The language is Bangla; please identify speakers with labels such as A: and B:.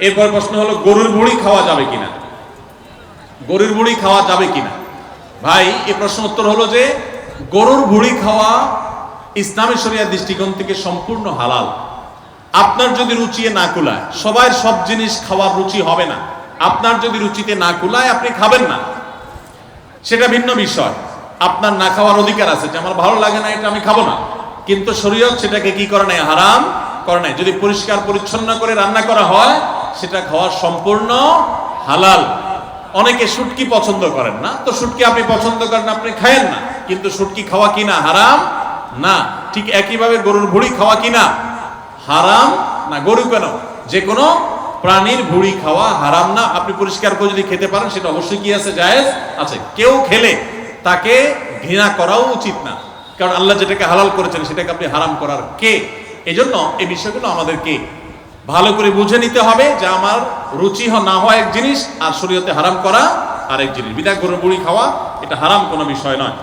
A: এরপর প্রশ্ন হলো, গরুর ভুড়ি খাওয়া যাবে কিনা? গরুর ভুড়ি খাওয়া যাবে কিনা? ভাই, এ প্রশ্ন উত্তর হলো যে, গরুর ভুড়ি খাওয়া ইসলামী শরিয়ার দৃষ্টিকোণ থেকে সম্পূর্ণ হালাল। আপনার যদি রুচিয়ে না কুলায় সবার সব জিনিস খাওয়ার রুচি হবে না। আপনার যদি রুচিতে না কুলায়, আপনি খাবেন না। সেটা ভিন্ন বিষয়। আপনার না খাওয়ার অধিকার আছে যে, আমার ভালো লাগে না, এটা আমি খাব না। কিন্তু শরীয়ত সেটাকে কি করে নাই হারাম করে নাই যদি পরিষ্কার পরিচ্ছন্ন করে রান্না করা হয় সেটা খাওয়া সম্পূর্ণ হালাল। অনেকে শুটকি পছন্দ করেন না। তো শুটকি আপনি পছন্দ করেন, আপনি খায়েন না। কিন্তু শুটকি খাওয়া কিনা হারাম? না। ঠিক একইভাবে গরুর ভুড়ি খাওয়া কিনা হারাম? না, গরু কেন? যে কোনো প্রাণীর ভুড়ি খাওয়া হারাম না। আপনি পরিষ্কার করে যদি খেতে পারেন, সেটা অবশ্যই কি আছে? জায়েজ আছে। কেউ খেলে তাকে ঘৃণা করাও উচিত না। কারণ আল্লাহ যেটাকে হালাল করেছেন, সেটাকে আপনি হারাম করার কে? এজন্য এই বিষয়গুলো আমাদেরকে ভালো করে বুঝে নিতে হবে যে আমার রুচি না হওয়া এক জিনিস আর শরীয়তে হারাম করা আরেক জিনিস। বিদায় গরুর বুড়ি খাওয়া, এটা হারাম কোনো বিষয় নয়।